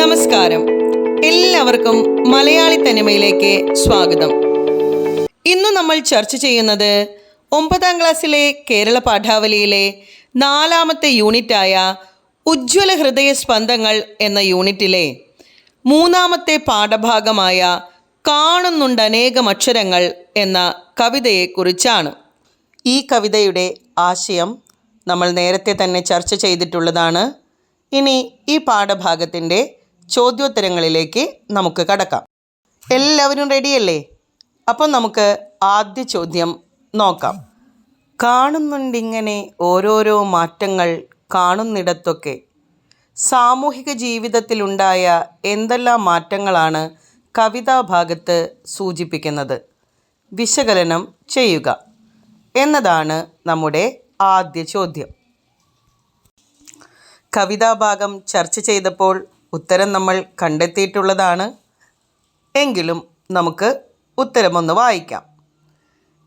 നമസ്കാരം. എല്ലാവർക്കും മലയാളി തനിമയിലേക്ക് സ്വാഗതം. ഇന്ന് നമ്മൾ ചർച്ച ചെയ്യുന്നത് ഒമ്പതാം ക്ലാസ്സിലെ കേരള പാഠാവലിയിലെ നാലാമത്തെ യൂണിറ്റായ ഉജ്ജ്വല ഹൃദയ സ്പന്ദങ്ങൾ എന്ന യൂണിറ്റിലെ മൂന്നാമത്തെ പാഠഭാഗമായ കാണുന്നുണ്ട് അനേകം അക്ഷരങ്ങൾ എന്ന കവിതയെക്കുറിച്ചാണ്. ഈ കവിതയുടെ ആശയം നമ്മൾ നേരത്തെ തന്നെ ചർച്ച ചെയ്തിട്ടുള്ളതാണ്. ഇനി ഈ പാഠഭാഗത്തിന്റെ ചോദ്യോത്തരങ്ങളിലേക്ക് നമുക്ക് കടക്കാം. എല്ലാവരും റെഡിയല്ലേ അപ്പം നമുക്ക് ആദ്യ ചോദ്യം നോക്കാം. കാണുന്നുണ്ടിങ്ങനെ ഓരോരോ മാറ്റങ്ങൾ കാണുന്നിടത്തൊക്കെ സാമൂഹിക ജീവിതത്തിലുണ്ടായ എന്തെല്ലാം മാറ്റങ്ങളാണ് കവിതാഭാഗത്ത് സൂചിപ്പിക്കുന്നത്? വിശകലനം ചെയ്യുക. എന്നതാണ് നമ്മുടെ ആദ്യ ചോദ്യം. കവിതാഭാഗം ചർച്ച ചെയ്തപ്പോൾ ഉത്തരം നമ്മൾ കണ്ടെത്തിയിട്ടുള്ളതാണ്. എങ്കിലും നമുക്ക് ഉത്തരമൊന്ന് വായിക്കാം.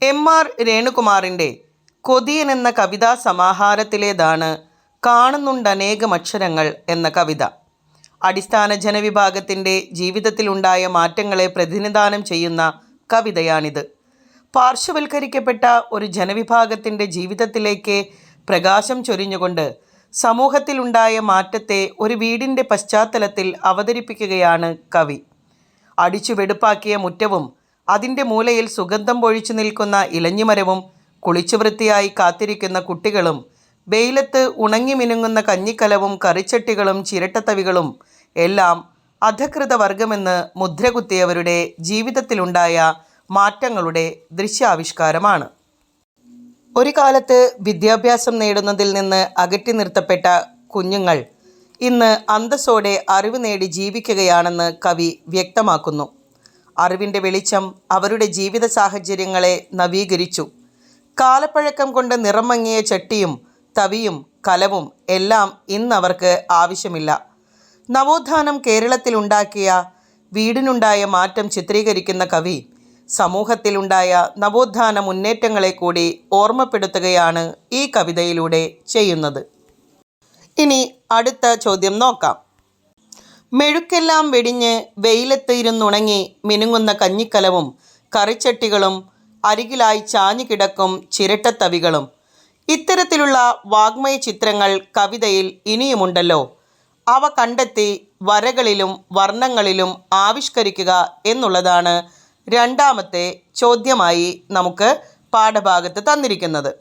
എം ആർ രേണുകുമാറിന്റെ കൊതിയൻ എന്ന കവിതാ സമാഹാരത്തിലേതാണ് കാണുന്നുണ്ടനേകം അക്ഷരങ്ങൾ എന്ന കവിത. അടിസ്ഥാന ജനവിഭാഗത്തിന്റെ ജീവിതത്തിലുണ്ടായ മാറ്റങ്ങളെ പ്രതിനിധാനം ചെയ്യുന്ന കവിതയാണിത്. പാർശ്വവൽക്കരിക്കപ്പെട്ട ഒരു ജനവിഭാഗത്തിന്റെ ജീവിതത്തിലേക്ക് പ്രകാശം ചൊരിഞ്ഞുകൊണ്ട് സമൂഹത്തിലുണ്ടായ മാറ്റത്തെ ഒരു വീടിന്റെ പശ്ചാത്തലത്തിൽ അവതരിപ്പിക്കുകയാണ് കവി. അടിച്ചു വെടുപ്പാക്കിയ മുറ്റവും അതിന്റെ മൂലയിൽ സുഗന്ധം പൊഴിച്ചു നിൽക്കുന്ന ഇലഞ്ഞിമരവും കുളിച്ചു വൃത്തിയായി കാത്തിരിക്കുന്ന കുട്ടികളും വെയിലത്ത് ഉണങ്ങി മിനുങ്ങുന്ന കഞ്ഞിക്കലവും കറിച്ചട്ടികളും ചിരട്ടത്തവികളും എല്ലാം അധകൃത വർഗമെന്ന് മുദ്രകുത്തിയവരുടെ ജീവിതത്തിലുണ്ടായ മാറ്റങ്ങളുടെ ദൃശ്യാവിഷ്കാരമാണ്. ഒരു കാലത്ത് വിദ്യാഭ്യാസം നേടുന്നതിൽ നിന്ന് അകറ്റി നിർത്തപ്പെട്ട കുഞ്ഞുങ്ങൾ ഇന്ന് അന്തസ്സോടെ അറിവ് നേടി ജീവിക്കുകയാണെന്ന് കവി വ്യക്തമാക്കുന്നു. അറിവിന്റെ വെളിച്ചം അവരുടെ ജീവിത സാഹചര്യങ്ങളെ നവീകരിച്ചു. കാലപ്പഴക്കം കൊണ്ട് നിറം മങ്ങിയ ചട്ടിയും തവിയും കലവും എല്ലാം ഇന്ന് അവർക്ക് ആവശ്യമില്ല. നവോത്ഥാനം കേരളത്തിലുണ്ടാക്കിയ വീടിനുണ്ടായ മാറ്റം ചിത്രീകരിക്കുന്ന കവി സമൂഹത്തിലുണ്ടായ നവോത്ഥാന മുന്നേറ്റങ്ങളെ കൂടി ഓർമ്മപ്പെടുത്തുകയാണ് ഈ കവിതയിലൂടെ ചെയ്യുന്നത്. ഇനി അടുത്ത ചോദ്യം നോക്കാം. മെഴുക്കെല്ലാം വെടിഞ്ഞ് വെയിലത്ത് ഇരുന്നുണങ്ങി മിനുങ്ങുന്ന കഞ്ഞിക്കലവും കറിച്ചട്ടികളും അരികിലായി ചാഞ്ഞു കിടക്കും ചിരട്ടത്തവികളും. ഇത്തരത്തിലുള്ള വാഗ്മയ ചിത്രങ്ങൾ കവിതയിൽ ഇനിയുമുണ്ടല്ലോ. അവ കണ്ടെത്തി വരകളിലും വർണങ്ങളിലും ആവിഷ്കരിക്കുക എന്നുള്ളതാണ് രണ്ടാമത്തെ ചോദ്യമായി നമുക്ക് പാഠഭാഗത്ത് തന്നിരിക്കുന്നത്.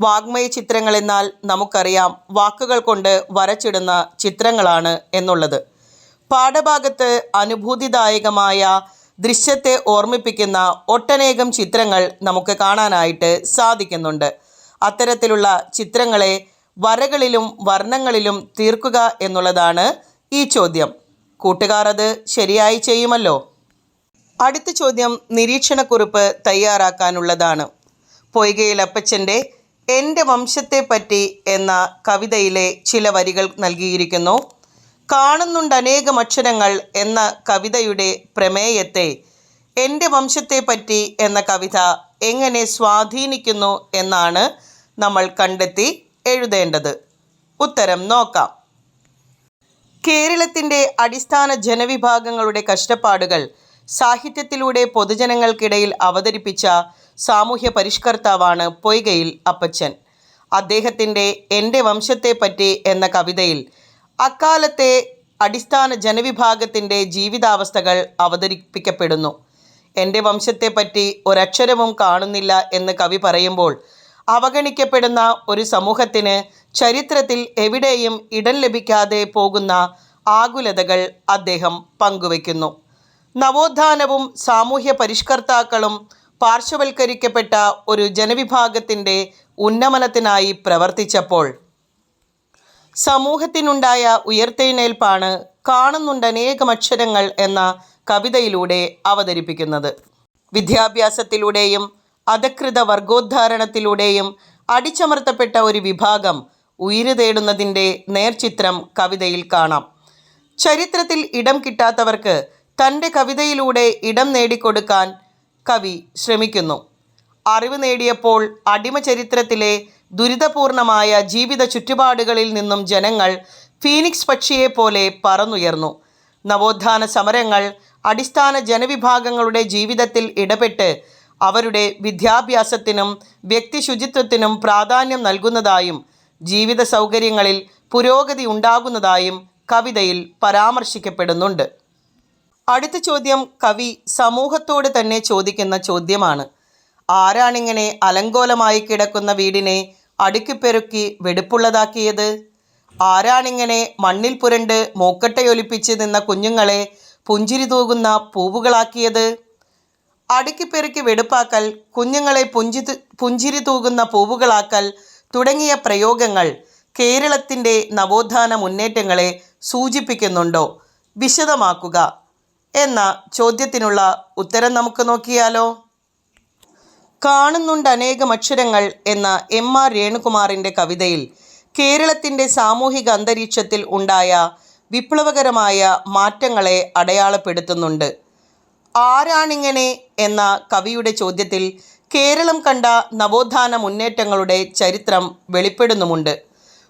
വാഗ്മയ ചിത്രങ്ങൾ എന്നാൽ നമുക്കറിയാം വാക്കുകൾ കൊണ്ട് വരച്ചിടുന്ന ചിത്രങ്ങളാണ് എന്നുള്ളത്. പാഠഭാഗത്ത് അനുഭൂതിദായകമായ ദൃശ്യത്തെ ഓർമ്മിപ്പിക്കുന്ന ഒട്ടനേകം ചിത്രങ്ങൾ നമുക്ക് കാണാനായിട്ട് സാധിക്കുന്നുണ്ട്. അത്തരത്തിലുള്ള ചിത്രങ്ങളെ വരകളിലും വർണങ്ങളിലും തീർക്കുക എന്നുള്ളതാണ് ഈ ചോദ്യം. കൂട്ടുകാർ അത് ശരിയായി ചെയ്യുമല്ലോ? അടുത്ത ചോദ്യം നിരീക്ഷണക്കുറിപ്പ് തയ്യാറാക്കാനുള്ളതാണ്. പൊയ്കയിൽ അപ്പച്ചന്റെ എന്റെ വംശത്തെപ്പറ്റി എന്ന കവിതയിലെ ചില വരികൾ നൽകിയിരിക്കുന്നു. കാണുന്നുണ്ട് അനേകം അക്ഷരങ്ങൾ എന്ന കവിതയുടെ പ്രമേയത്തെ എന്റെ വംശത്തെപ്പറ്റി എന്ന കവിത എങ്ങനെ സ്വാധീനിക്കുന്നു എന്നാണ് നമ്മൾ കണ്ടെത്തി എഴുതേണ്ടത്. ഉത്തരം നോക്കാം. കേരളത്തിന്റെ അടിസ്ഥാന ജനവിഭാഗങ്ങളുടെ കഷ്ടപ്പാടുകൾ സാഹിത്യത്തിലൂടെ പൊതുജനങ്ങൾക്കിടയിൽ അവതരിപ്പിച്ച സാമൂഹ്യ പരിഷ്കർത്താവാണ് പൊയ്കയിൽ അപ്പച്ചൻ. അദ്ദേഹത്തിന്റെ എന്റെ വംശത്തെപ്പറ്റി എന്ന കവിതയിൽ അക്കാലത്തെ അടിസ്ഥാന ജനവിഭാഗത്തിന്റെ ജീവിതാവസ്ഥകൾ അവതരിപ്പിക്കപ്പെടുന്നു. എന്റെ വംശത്തെപ്പറ്റി ഒരക്ഷരവും കാണുന്നില്ല എന്ന് കവി പറയുമ്പോൾ അവഗണിക്കപ്പെടുന്ന ഒരു സമൂഹത്തിന് ചരിത്രത്തിൽ എവിടെയും ഇടം ലഭിക്കാതെ പോകുന്ന ആകുലതകൾ അദ്ദേഹം പങ്കുവയ്ക്കുന്നു. നവോത്ഥാനവും സാമൂഹ്യ പരിഷ്കർത്താക്കളും പാർശ്വവൽക്കരിക്കപ്പെട്ട ഒരു ജനവിഭാഗത്തിന്റെ ഉന്നമനത്തിനായി പ്രവർത്തിച്ചപ്പോൾ സമൂഹത്തിനുണ്ടായ ഉയർത്തെഴുന്നേൽപ്പാണ് കാണുന്നുണ്ട് അനേകം അക്ഷരങ്ങൾ എന്ന കവിതയിലൂടെ അവതരിപ്പിക്കുന്നത്. വിദ്യാഭ്യാസത്തിലൂടെയും അധകൃത വർഗോദ്ധാരണത്തിലൂടെയും അടിച്ചമർത്തപ്പെട്ട ഒരു വിഭാഗം ഉയിര് തേടുന്നതിന്റെ നേർചിത്രം കവിതയിൽ കാണാം. ചരിത്രത്തിൽ ഇടം കിട്ടാത്തവർക്ക് തന്റെ കവിതയിലൂടെ ഇടം നേടിക്കൊടുക്കാൻ കവി ശ്രമിക്കുന്നു. അറിവ് നേടിയപ്പോൾ അടിമ ചരിത്രത്തിലെ ദുരിതപൂർണമായ ജീവിത ചുറ്റുപാടുകളിൽ നിന്നും ജനങ്ങൾ ഫീനിക്സ് പക്ഷിയെ പോലെ പറന്നുയർന്നു. നവോത്ഥാന സമരങ്ങൾ അടിസ്ഥാന ജനവിഭാഗങ്ങളുടെ ജീവിതത്തിൽ ഇടപെട്ട് അവരുടെ വിദ്യാഭ്യാസത്തിനും വ്യക്തി ശുചിത്വത്തിനും പ്രാധാന്യം നൽകുന്നതായും ജീവിത സൗകര്യങ്ങളിൽ പുരോഗതി ഉണ്ടാകുന്നതായും കവിതയിൽ പരാമർശിക്കപ്പെടുന്നുണ്ട്. അടുത്ത ചോദ്യം കവി സമൂഹത്തോട് തന്നെ ചോദിക്കുന്ന ചോദ്യമാണ്. ആരാണിങ്ങനെ അലങ്കോലമായി കിടക്കുന്ന വീടിനെ അടുക്കിപ്പെരുക്കി വെടുപ്പുള്ളതാക്കിയത്? ആരാണിങ്ങനെ മണ്ണിൽ പുരണ്ട് മൂക്കട്ടയൊലിപ്പിച്ച് നിന്ന കുഞ്ഞുങ്ങളെ പുഞ്ചിരി തൂകുന്ന പൂവുകളാക്കിയത്? അടുക്കിപ്പെരുക്കി വെടുപ്പാക്കൽ കുഞ്ഞുങ്ങളെ പുഞ്ചി പുഞ്ചിരി തൂകുന്ന പൂവുകളാക്കൽ തുടങ്ങിയ പ്രയോഗങ്ങൾ കേരളത്തിന്റെ നവോത്ഥാന മുന്നേറ്റങ്ങളെ സൂചിപ്പിക്കുന്നുണ്ടോ? വിശദമാക്കുക. എന്ന ചോദ്യത്തിനുള്ള ഉത്തരം നമുക്ക് നോക്കിയാലോ? കാണുന്നുണ്ട് അനേകം അക്ഷരങ്ങൾ എന്ന എം ആർ രേണുകുമാറിന്റെ കവിതയിൽ കേരളത്തിന്റെ സാമൂഹിക അന്തരീക്ഷത്തിൽ ഉണ്ടായ വിപ്ലവകരമായ മാറ്റങ്ങളെ അടയാളപ്പെടുത്തുന്നുണ്ട്. ആരാണിങ്ങനെ എന്ന കവിയുടെ ചോദ്യത്തിൽ കേരളം കണ്ട നവോത്ഥാന മുന്നേറ്റങ്ങളുടെ ചരിത്രം വെളിപ്പെടുന്നുമുണ്ട്.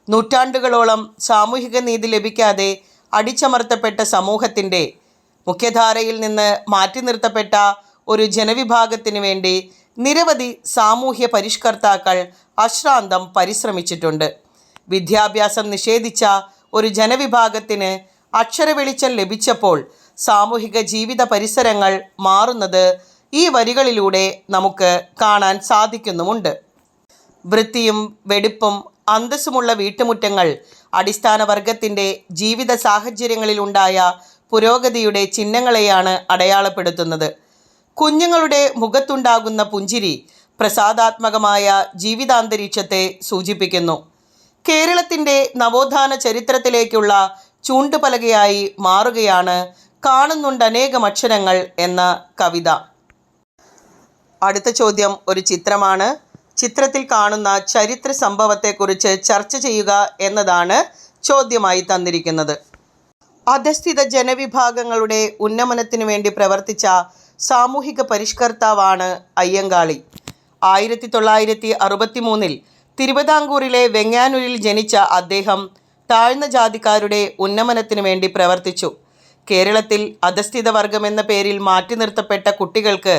നൂറ്റാണ്ടുകളോളം സാമൂഹിക നീതി ലഭിക്കാതെ അടിച്ചമർത്തപ്പെട്ട സമൂഹത്തിന്റെ മുഖ്യധാരയിൽ നിന്ന് മാറ്റി നിർത്തപ്പെട്ട ഒരു ജനവിഭാഗത്തിനു വേണ്ടി നിരവധി സാമൂഹ്യ പരിഷ്കർത്താക്കൾ അശ്രാന്തം പരിശ്രമിച്ചിട്ടുണ്ട്. വിദ്യാഭ്യാസം നിഷേധിച്ച ഒരു ജനവിഭാഗത്തിന് അക്ഷരവെളിച്ചം ലഭിച്ചപ്പോൾ സാമൂഹിക ജീവിത പരിസരങ്ങൾ മാറുന്നത് ഈ വരികളിലൂടെ നമുക്ക് കാണാൻ സാധിക്കുന്നുമുണ്ട്. വൃത്തിയും വെടിപ്പും അന്തസ്സുമുള്ള വീട്ടുമുറ്റങ്ങൾ അടിസ്ഥാന വർഗത്തിന്റെ ജീവിത സാഹചര്യങ്ങളിലുണ്ടായ പുരോഗതിയുടെ ചിഹ്നങ്ങളെയാണ് അടയാളപ്പെടുത്തുന്നത്. കുഞ്ഞുങ്ങളുടെ മുഖത്തുണ്ടാകുന്ന പുഞ്ചിരി പ്രസാദാത്മകമായ ജീവിതാന്തരീക്ഷത്തെ സൂചിപ്പിക്കുന്നു. കേരളത്തിന്റെ നവോത്ഥാന ചരിത്രത്തിലേക്കുള്ള ചൂണ്ടുപലകയായി മാറുകയാണ് കാണുന്നുണ്ട് അനേകം അക്ഷരങ്ങൾ എന്ന കവിത. അടുത്ത ചോദ്യം ഒരു ചിത്രമാണ്. ചിത്രത്തിൽ കാണുന്ന ചരിത്ര സംഭവത്തെക്കുറിച്ച് ചർച്ച ചെയ്യുക എന്നതാണ് ചോദ്യമായി തന്നിരിക്കുന്നത്. അധസ്ഥിത ജനവിഭാഗങ്ങളുടെ ഉന്നമനത്തിനു വേണ്ടി പ്രവർത്തിച്ച സാമൂഹിക പരിഷ്കർത്താവാണ് അയ്യങ്കാളി. ആയിരത്തി തൊള്ളായിരത്തി അറുപത്തി മൂന്നിൽ തിരുവിതാംകൂറിലെ വെങ്ങാനൂരിൽ ജനിച്ച അദ്ദേഹം താഴ്ന്ന ജാതിക്കാരുടെ ഉന്നമനത്തിനു വേണ്ടി പ്രവർത്തിച്ചു. കേരളത്തിൽ അധസ്ഥിത എന്ന പേരിൽ മാറ്റി നിർത്തപ്പെട്ട കുട്ടികൾക്ക്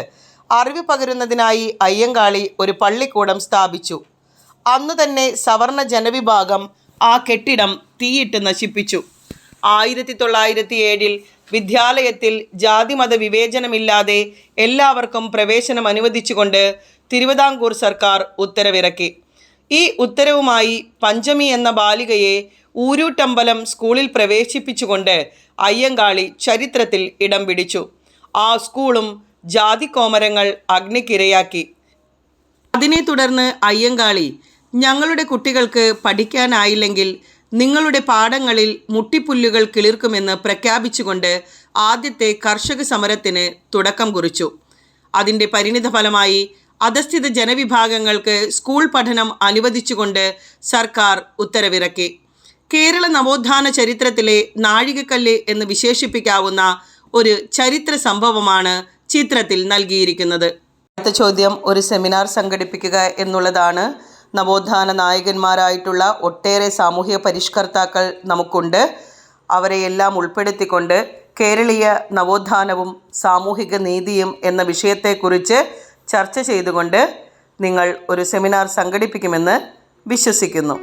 അറിവ് പകരുന്നതിനായി അയ്യങ്കാളി ഒരു പള്ളിക്കൂടം സ്ഥാപിച്ചു. അന്നു തന്നെ സവർണ ജനവിഭാഗം ആ കെട്ടിടം തീയിട്ട് നശിപ്പിച്ചു. ആയിരത്തി തൊള്ളായിരത്തി ഏഴിൽ വിദ്യാലയത്തിൽ ജാതിമത വിവേചനമില്ലാതെ എല്ലാവർക്കും പ്രവേശനം അനുവദിച്ചുകൊണ്ട് തിരുവിതാംകൂർ സർക്കാർ ഉത്തരവിറക്കി. ഈ ഉത്തരവുമായി പഞ്ചമി എന്ന ബാലികയെ ഊരൂട്ടമ്പലം സ്കൂളിൽ പ്രവേശിപ്പിച്ചുകൊണ്ട് അയ്യങ്കാളി ചരിത്രത്തിൽ ഇടം പിടിച്ചു. ആ സ്കൂളും ജാതിക്കോമരങ്ങൾ അഗ്നിക്കിരയാക്കി. അതിനെ തുടർന്ന് അയ്യങ്കാളി ഞങ്ങളുടെ കുട്ടികൾക്ക് പഠിക്കാനായില്ലെങ്കിൽ നിങ്ങളുടെ പാടങ്ങളിൽ മുട്ടിപ്പുല്ലുകൾ കിളിർക്കുമെന്ന് പ്രഖ്യാപിച്ചുകൊണ്ട് ആദ്യത്തെ കർഷക സമരത്തിന് തുടക്കം കുറിച്ചു. അതിന്റെ പരിണിതഫലമായി അധസ്ഥിത ജനവിഭാഗങ്ങൾക്ക് സ്കൂൾ പഠനം അനുവദിച്ചുകൊണ്ട് സർക്കാർ ഉത്തരവിറക്കി. കേരള നവോത്ഥാന ചരിത്രത്തിലെ നാഴികക്കല്ല് എന്ന് വിശേഷിപ്പിക്കാവുന്ന ഒരു ചരിത്ര സംഭവമാണ് ചിത്രത്തിൽ നൽകിയിരിക്കുന്നത്. അടുത്ത ചോദ്യം ഒരു സെമിനാർ സംഘടിപ്പിക്കുക എന്നുള്ളതാണ്. നവോത്ഥാന നായകന്മാരായിട്ടുള്ള ഒട്ടേറെ സാമൂഹ്യ പരിഷ്കർത്താക്കൾ നമുക്കുണ്ട്. അവരെയെല്ലാം ഉൾപ്പെടുത്തിക്കൊണ്ട് കേരളീയ നവോത്ഥാനവും സാമൂഹിക നീതിയും എന്ന വിഷയത്തെക്കുറിച്ച് ചർച്ച ചെയ്തുകൊണ്ട് നിങ്ങൾ ഒരു സെമിനാർ സംഘടിപ്പിക്കുമെന്ന് വിശ്വസിക്കുന്നു.